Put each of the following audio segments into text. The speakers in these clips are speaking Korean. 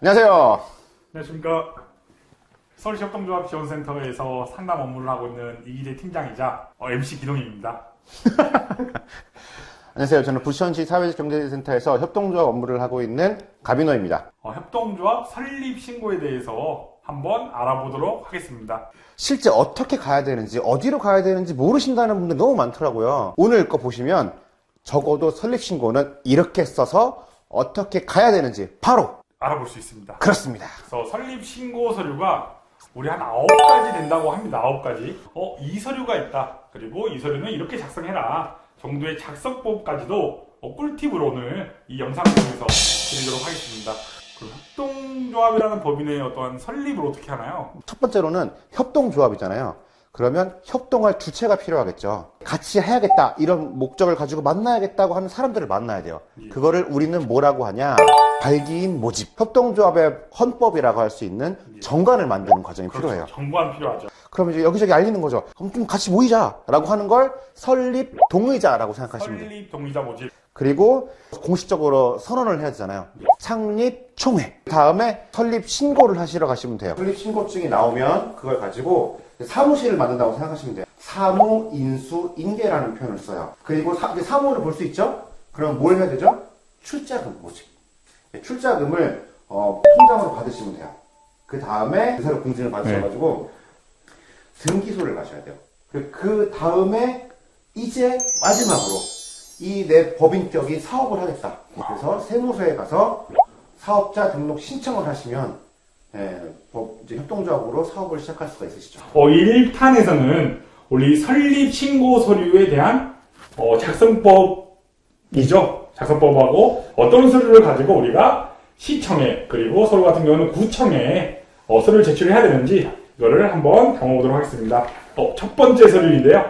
안녕하세요. 안녕하십니까. 서울시협동조합 지원센터에서 상담 업무를 하고 있는 이기재 팀장이자 어, MC 기동입니다. 안녕하세요. 저는 부천시 사회경제센터에서 협동조합 업무를 하고 있는 가비노입니다. 어, 협동조합 설립 신고에 대해서 한번 알아보도록 하겠습니다. 실제 어떻게 가야 되는지, 어디로 가야 되는지 모르신다는 분들 너무 많더라고요. 오늘 거 보시면 적어도 설립 신고는 이렇게 써서 어떻게 가야 되는지 바로 알아볼 수 있습니다. 그렇습니다. 그래서 설립 신고 서류가 우리 한 아홉 가지 된다고 합니다. 아홉 가지. 어, 이 서류가 있다. 그리고 이 서류는 이렇게 작성해라. 정도의 작성법까지도 어, 꿀팁을 오늘 이 영상을 통해서 드리도록 하겠습니다. 그럼 협동조합이라는 법인의 어떠한 설립을 어떻게 하나요? 첫 번째로는 협동조합이잖아요. 그러면 협동할 주체가 필요하겠죠. 같이 해야겠다. 이런 목적을 가지고 만나야겠다고 하는 사람들을 만나야 돼요. 예. 그거를 우리는 뭐라고 하냐? 발기인 모집. 협동조합의 헌법이라고 할 수 있는 정관을 만드는 과정이 필요해요. 그렇죠. 정관 필요하죠. 그럼 이제 여기저기 알리는 거죠. 그럼 좀 같이 모이자라고 하는 걸 설립 동의자라고 생각하시면 돼요. 설립 동의자 모집. 그리고 공식적으로 선언을 해야 되잖아요. 창립 총회. 다음에 설립 신고를 하시러 가시면 돼요. 설립 신고증이 나오면 그걸 가지고 사무실을 만든다고 생각하시면 돼요. 사무, 인수, 인계라는 표현을 써요. 그리고 사, 사무를 볼 수 있죠? 그럼 뭘 해야 되죠? 출자금 모집. 네, 출자금을 어, 통장으로 받으시면 돼요. 그 다음에 의사로 공증을 받으셔가지고 등기소를 가셔야 돼요. 그- 그 다음에 이제 마지막으로 이 내 법인격인 사업을 하겠다. 그래서 세무서에 가서 사업자 등록 신청을 하시면 예, 법- 이제 협동조합으로 사업을 시작할 수가 있으시죠. 어, 1탄에서는 우리 설립 신고 서류에 대한 어, 작성법이죠. 작성법하고 어떤 서류를 가지고 우리가 시청에 그리고 서류 같은 경우는 구청에 어, 서류를 제출해야 되는지 이거를 한번 담아보도록 하겠습니다. 어, 첫 번째 서류인데요.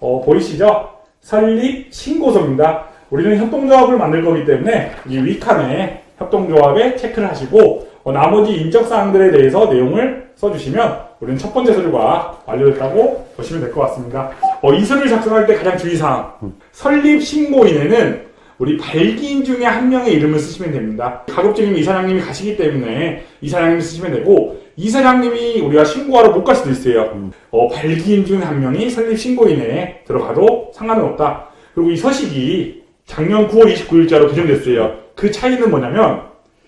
어, 보이시죠? 설립 신고서입니다. 우리는 협동조합을 만들 거기 때문에 이 위칸에 협동조합에 체크를 하시고 어, 나머지 인적사항들에 대해서 내용을 써주시면 우리는 첫 번째 서류가 완료됐다고 보시면 될 것 같습니다. 어, 이 서류를 작성할 때 가장 주의사항 설립 신고인에는 우리 발기인 중에 한 명의 이름을 쓰시면 됩니다. 가급적이면 이사장님이 가시기 때문에 이사장님이 쓰시면 되고 이사장님이 우리가 신고하러 못 갈 수도 있어요. 어, 발기인 중 한 명이 설립 신고인에 들어가도 상관은 없다. 그리고 이 서식이 작년 9월 29일자로 개정됐어요. 그 차이는 뭐냐면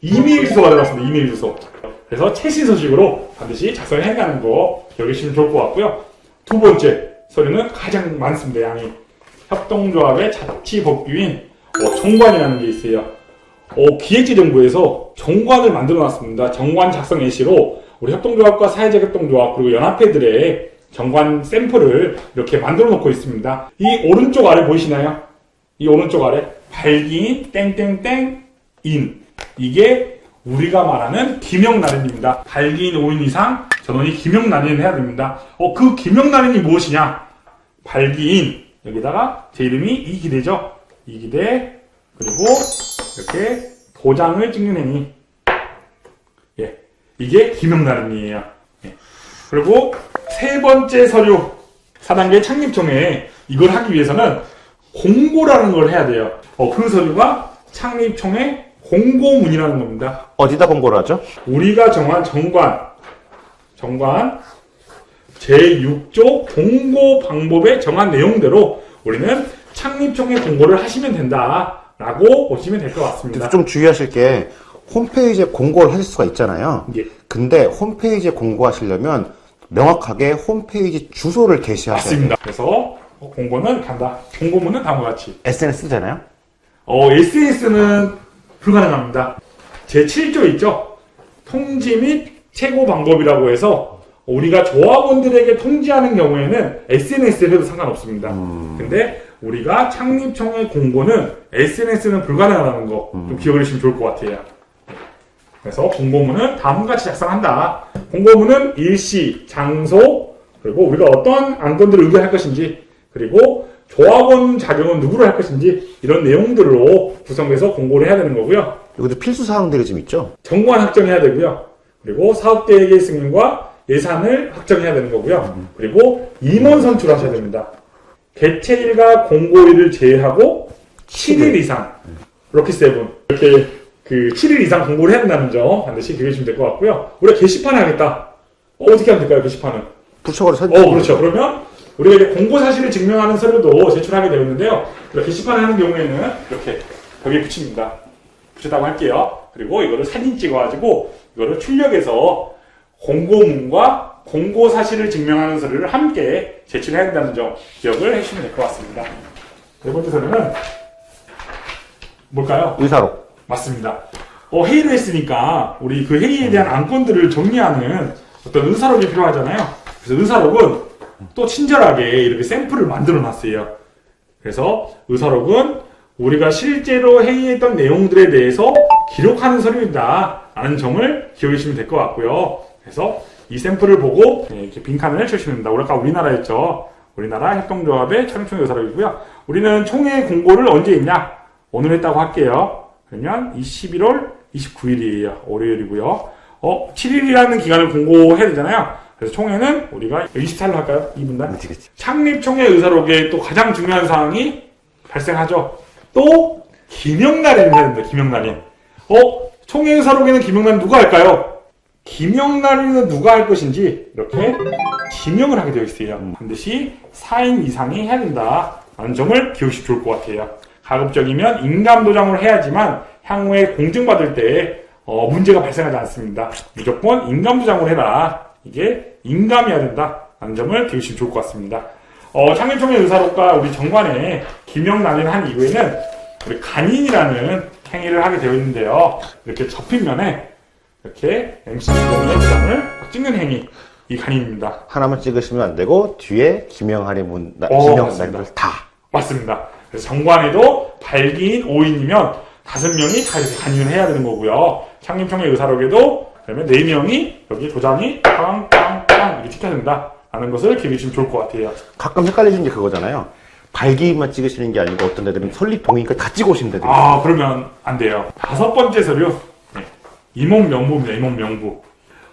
이메일 주소가 들어갔습니다. 이메일 주소. 그래서 최신 서식으로 반드시 작성해 가는 거 기억해주시면 좋을 것 같고요. 두 번째 서류는 가장 많습니다. 양이 협동조합의 자치법규인 어, 정관이라는 게 있어요. 어, 기획재정부에서 정관을 만들어 놨습니다. 정관 작성 예시로 우리 협동조합과 사회적 협동조합 그리고 연합회들의 정관 샘플을 이렇게 만들어 놓고 있습니다. 이 오른쪽 아래 보이시나요? 이 오른쪽 아래 발기인 땡땡땡 인 이게 우리가 말하는 기명날인입니다. 발기인 5인 이상 전원이 기명날인을 해야 됩니다. 어, 그 기명날인이 무엇이냐? 발기인 여기다가 제 이름이 이기대죠. 이기대 그리고 이렇게 도장을 찍는 행위. 예, 이게 기명날인이에요. 예. 그리고 세 번째 서류 4단계 창립총회 이걸 하기 위해서는 공고라는 걸 해야 돼요. 어, 그 서류가 창립총회 공고문이라는 겁니다. 어디다 공고를 하죠? 우리가 정한 정관, 정관 제6조 공고 방법에 정한 내용대로 우리는 창립총회 공고를 하시면 된다라고 보시면 될 것 같습니다. 좀 주의하실 게 홈페이지에 공고를 하실 수가 있잖아요. 예, 근데 홈페이지에 공고하시려면 명확하게 홈페이지 주소를 게시하셔야 돼요. 맞습니다. 그래서 어, 공고는 간다. 공고문은 다음과 같이. SNS 쓰잖아요. 어, SNS는 불가능합니다. 제7조 있죠? 통지 및 최고 방법이라고 해서 우리가 조합원들에게 통지하는 경우에는 SNS를 해도 상관없습니다. 근데 우리가 창립청의 공고는 SNS는 불가능하다는 거 좀 기억을 해주시면 좋을 것 같아요. 그래서 공고문은 다음과 같이 작성한다. 공고문은 일시, 장소, 그리고 우리가 어떤 안건들을 의결할 것인지, 그리고 조합원 자격은 누구로 할 것인지 이런 내용들로 구성해서 공고를 해야 되는 거고요. 여기도 필수 사항들이 좀 있죠. 정관 확정해야 되고요. 그리고 사업 계획의 승인과 예산을 확정해야 되는 거고요. 그리고 임원 선출하셔야 됩니다. 개최일과 공고일을 제외하고 7일 이상 럭키 세븐 이렇게 그 7일 이상 공부를 해야 된다는 점 반드시 기억해 주시면 될 것 같고요. 우리가 게시판 하겠다. 어, 어떻게 하면 될까요, 게시판은? 부처거리 선. 어, 그렇죠. 그러면 우리가 이제 공고 사실을 증명하는 서류도 제출하게. 그래서 게시판을 하는 경우에는 이렇게 벽에 붙입니다. 붙였다고 할게요. 그리고 이거를 사진 찍어가지고 이거를 출력해서 공고문과 공고 사실을 증명하는 서류를 함께 제출해야 된다는 점 기억을 해주시면 될 것 같습니다. 네 번째 서류는 뭘까요? 의사록. 맞습니다. 어, 회의를 했으니까 우리 그 회의에 대한 안건들을 정리하는 어떤 의사록이 필요하잖아요. 그래서 의사록은 또 친절하게 이렇게 샘플을 만들어 놨어요. 그래서 의사록은 우리가 실제로 회의했던 내용들에 대해서 기록하는 서류이다. 라는 점을 기억해 주시면 될 것 같고요. 그래서 이 샘플을 보고 네, 이렇게 빈칸을 쳐주시면 됩니다. 우리 아까 우리나라였죠. 우리나라 협동조합의 촬영총회 의사록이고요. 우리는 총회 공고를 언제 했냐? 오늘 했다고 할게요. 그러면 이 11월 29일이에요. 월요일이고요. 어, 7일이라는 기간을 공고해야 되잖아요. 그래서 총회는 우리가 24일로 할까요? 2분단? 그치, 그치. 창립총회 의사록에 또 가장 중요한 사항이 발생하죠. 또 기명날인을 해야 됩니다. 기명날인. 어? 총회 의사록에는 기명날인 누가 할까요? 기명날인은 누가 할 것인지 이렇게 기명을 하게 되어 있어요. 반드시 4인 이상이 해야 된다. 라는 점을 기억하시면 좋을 것 같아요. 가급적이면 인감도장으로 해야지만 향후에 공증받을 때 어, 문제가 발생하지 않습니다. 무조건 인감도장으로 해라. 이게 인감이어야 된다. 라는 점을 기억하시면 좋을 것 같습니다. 어, 창립총회 의사록과 우리 정관에 기명난을 한 이후에는 우리 간인이라는 행위를 하게 되어 있는데요. 이렇게 접힌 면에 이렇게 MC 주동의 도장을 찍는 행위, 이 간인입니다. 하나만 찍으시면 안 되고 뒤에 기명하리 문, 나, 맞습니다. 날들 다. 맞습니다. 그래서 정관에도 발기인 5인이면 다섯 명이 다 이렇게 간인을 해야 되는 거고요. 창립총회 의사록에도 그러면 네 명이 여기 도장이 빵빵빵 이렇게 찍혀야 된다. 라는 것을 기억해 주시면 좋을 것 같아요. 가끔 헷갈리시는 게 그거잖아요. 발기만 찍으시는 게 아니고 어떤 데들은 설립 동의까지 다 찍어 오시는 있어요. 아, 그러면 안 돼요. 다섯 번째 서류. 네. 임원 명부입니다. 임원 명부.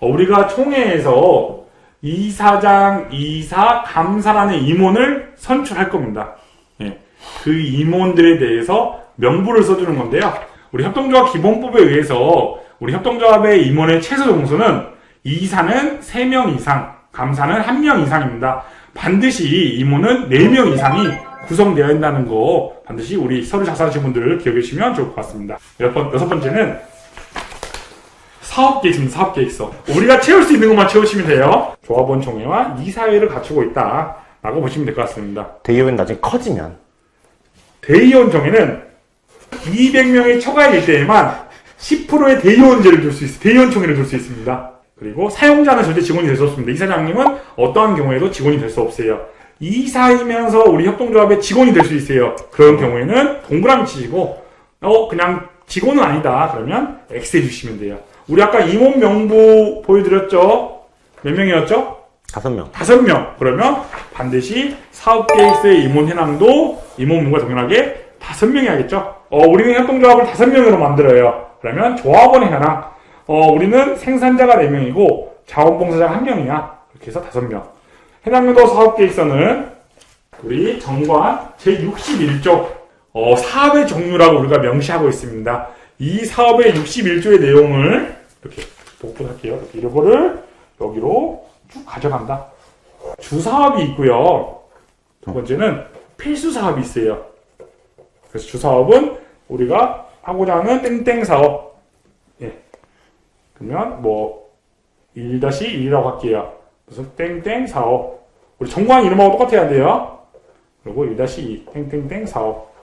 어, 우리가 총회에서 이사장, 이사, 감사라는 임원을 선출할 겁니다. 예. 그 임원들에 대해서 명부를 써주는 건데요. 우리 협동조합 기본법에 의해서 우리 협동조합의 임원의 최소 정수는 이사는 3명 이상, 감사는 1명 이상입니다. 반드시 임원은 4명 이상이 구성되어야 한다는 거 반드시 우리 서류 작성하신 분들 기억해 주시면 좋을 것 같습니다. 여섯 번째는 사업 계획입니다. 사업 계획서. 우리가 채울 수 있는 것만 채우시면 돼요. 조합원 총회와 이사회를 갖추고 있다 라고 보시면 될 것 같습니다. 대의원 나중에 커지면 대의원 총회는 200명의 처가일 때에만 10%의 대의원제를 줄 수 있, 대의원 총회를 줄 수 있습니다. 그리고 사용자는 절대 직원이 될 수 없습니다. 이사장님은 어떠한 경우에도 직원이 될 수 없어요. 이사이면서 우리 협동조합의 직원이 될 수 있어요. 그런 경우에는 동그라미 치시고, 어, 그냥 직원은 아니다. 그러면 X 해주시면 돼요. 우리 아까 임원 명부 보여드렸죠? 몇 명이었죠? 다섯 명. 다섯 명. 그러면 반드시 사업 계획서의 임원 현황도 임원문과 동일하게 다섯 명이 하겠죠. 어, 우리는 협동조합을 다섯 명으로 만들어요. 그러면 조합원의 현황. 어, 우리는 생산자가 네 명이고 자원봉사자가 한 명이야. 이렇게 해서 다섯 명. 해당 연도 사업 계획서는 우리 정관 제61조 어, 사업의 종류라고 우리가 명시하고 있습니다. 이 사업의 61조의 내용을 이렇게 복붙할게요. 이렇게 이거를 여기로 쭉 가져간다. 주 사업이 있고요. 두 번째는 필수 사업이 있어요. 그래서 주 사업은 우리가 하고자 하는 땡땡 사업. 예. 그러면 뭐 1-1이라고 할게요. 그래서 땡땡 사업. 우리 정관 이름하고 똑같아야 돼요. 그리고 1-2 땡땡땡 사업.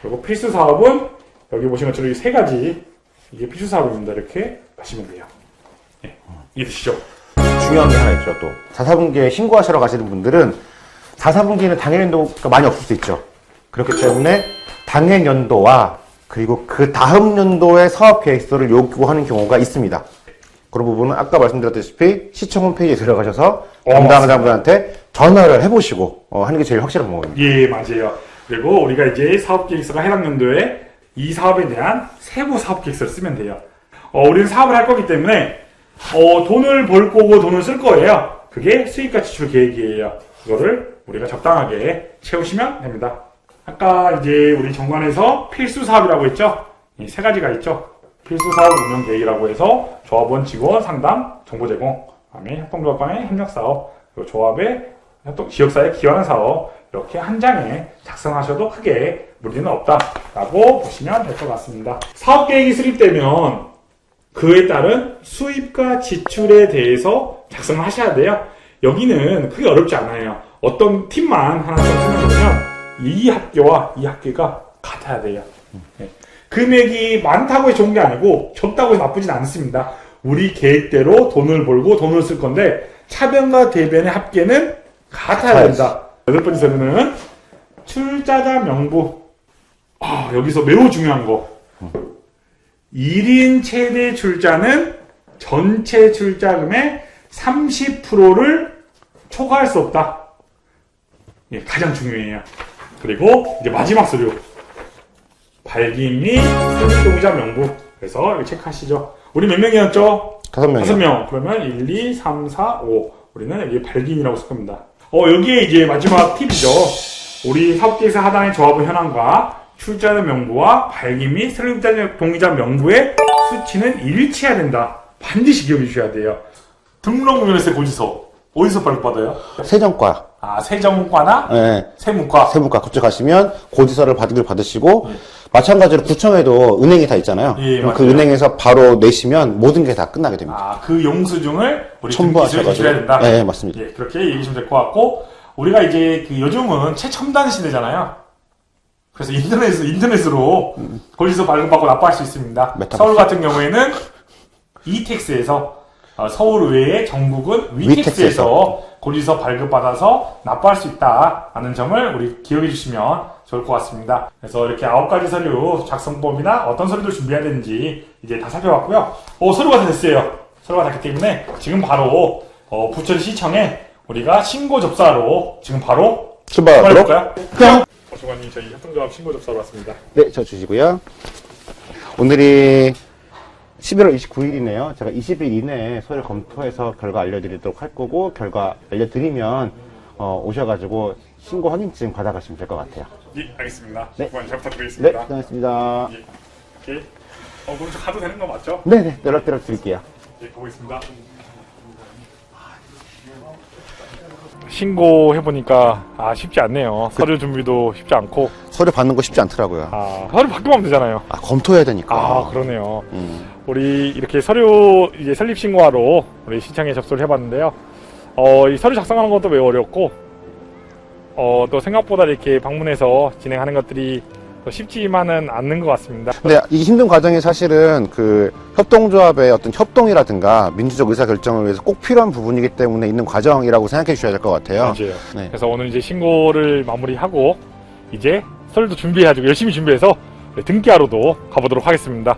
그리고 필수 사업은 여기 보시면 저기 세 가지 이게 필수 사업입니다. 이렇게 하시면 돼요. 예. 이해되시죠? 중요한 게 하나 있죠, 또. 4사분기에 신고하시러 가시는 분들은 4사분기는 당해연도가 많이 없을 수 있죠. 그렇기 때문에 당해연도와 그리고 그 다음 연도의 사업 계획서를 요구하는 경우가 있습니다. 그런 부분은 아까 말씀드렸다시피 시청 홈페이지에 들어가셔서 어, 담당자분한테 전화를 해보시고 어, 하는 게 제일 확실한 방법입니다. 예, 맞아요. 그리고 우리가 이제 사업 계획서가 해당 연도에 이 사업에 대한 세부 사업 계획서를 쓰면 돼요. 어, 우리는 사업을 할 거기 때문에 어, 돈을 벌 거고 돈을 쓸 거예요. 그게 수익과 지출 계획이에요. 그거를 우리가 적당하게 채우시면 됩니다. 아까 이제 우리 정관에서 필수 사업이라고 했죠? 이 세 가지가 있죠. 필수 사업 운영 계획이라고 해서 조합원 직원 상담 정보 제공, 그다음에 협동조합 간의 협력 사업, 조합의 협동 지역사회 기여하는 사업 이렇게 한 장에 작성하셔도 크게 무리는 없다라고 보시면 될 것 같습니다. 사업 계획이 수립되면 그에 따른 수입과 지출에 대해서 작성을 하셔야 돼요. 여기는 크게 어렵지 않아요. 어떤 팀만 하나 설명드리면 이 학교와 이 학교가 같아야 돼요. 네. 금액이 많다고 해서 좋은 게 아니고 적다고 해서 나쁘진 않습니다. 우리 계획대로 돈을 벌고 돈을 쓸 건데 차변과 대변의 합계는 같아야 된다. 여덟 번째 서류는 출자자 명부. 아, 여기서 매우 중요한 거. 1인 최대 출자는 전체 출자금의 30%를 초과할 수 없다. 예, 가장 중요해요. 그리고 이제 마지막 서류. 발기 및 소유동의자 명부. 그래서 여기 체크하시죠. 우리 몇 명이었죠? 다섯 명이요. 다섯 명. 그러면 1, 2, 3, 4, 5. 우리는 여기 발기인이라고 쓸 겁니다. 어, 여기에 이제 마지막 팁이죠. 우리 사업계획서 하단의 조합의 현황과 출자자 명부와 발기 및 설립자 동의자 명부의 수치는 일치해야 된다. 반드시 기억해 주셔야 돼요. 등록명예세 고지서 어디서 발급받아요? 세정과, 아 세정과나 예, 세무과. 세무과 그쪽 가시면 고지서를 받을 받으시고 마찬가지로 구청에도 은행이 다 있잖아요. 예, 그럼 그 맞아요. 은행에서 바로 내시면 모든 게 다 끝나게 됩니다. 아그 영수증을 우리 등기소에 첨부하셔가지고. 제출해야 된다. 네, 맞습니다. 예, 그렇게 얘기하시면 될 것 같고 우리가 이제 그 요즘은 최첨단 시대잖아요. 그래서 인터넷 인터넷으로 거기서 발급받고 납부할 수 있습니다. 메타버스. 서울 같은 경우에는 이택스에서 어, 서울 외에 전국은 위택스에서 거기서 발급받아서 납부할 수 있다라는 점을 우리 기억해 주시면 좋을 것 같습니다. 그래서 이렇게 아홉 가지 서류 작성법이나 어떤 서류를 준비해야 되는지 이제 다 살펴봤고요. 어, 서류가 다 됐어요. 서류가 됐기 때문에 지금 바로 어, 부천시청에 우리가 신고 접수하러 지금 바로 출발하도록. 어, 조관님 저희 협동조합 신고 접수하러 왔습니다. 네, 저 주시고요. 오늘이 11월 29일이네요. 제가 20일 이내에 서류 검토해서 결과 알려드리도록 할 거고, 결과 알려드리면, 어, 오셔가지고 신고 확인증 받아가시면 될 것 같아요. 예, 알겠습니다. 네. 조관님 잘 네, 부탁드리겠습니다. 고맙습니다. 예, 오케이. 어, 그럼 저 가도 되는 거 맞죠? 네네, 연락드려 드릴게요. 예, 가보겠습니다. 신고해보니까 아 쉽지 않네요. 서류 준비도 쉽지 않고 서류 받는 거 쉽지 않더라고요. 아 서류 받기만 하면 되잖아요. 아, 검토해야 되니까. 아 그러네요. 음. 우리 이렇게 서류 이제 설립 신고하러 우리 시청에 접수를 해봤는데요. 어, 이 서류 작성하는 것도 매우 어렵고 어, 또 생각보다 이렇게 방문해서 진행하는 것들이 또 쉽지만은 않는 것 같습니다. 근데 이 힘든 과정이 사실은 그 협동조합의 어떤 협동이라든가 민주적 의사결정을 위해서 꼭 필요한 부분이기 때문에 있는 과정이라고 생각해 주셔야 될 것 같아요. 맞아요. 네. 그래서 오늘 이제 신고를 마무리하고 이제 서류도 준비해가지고 열심히 준비해서 등기하러도 가보도록 하겠습니다.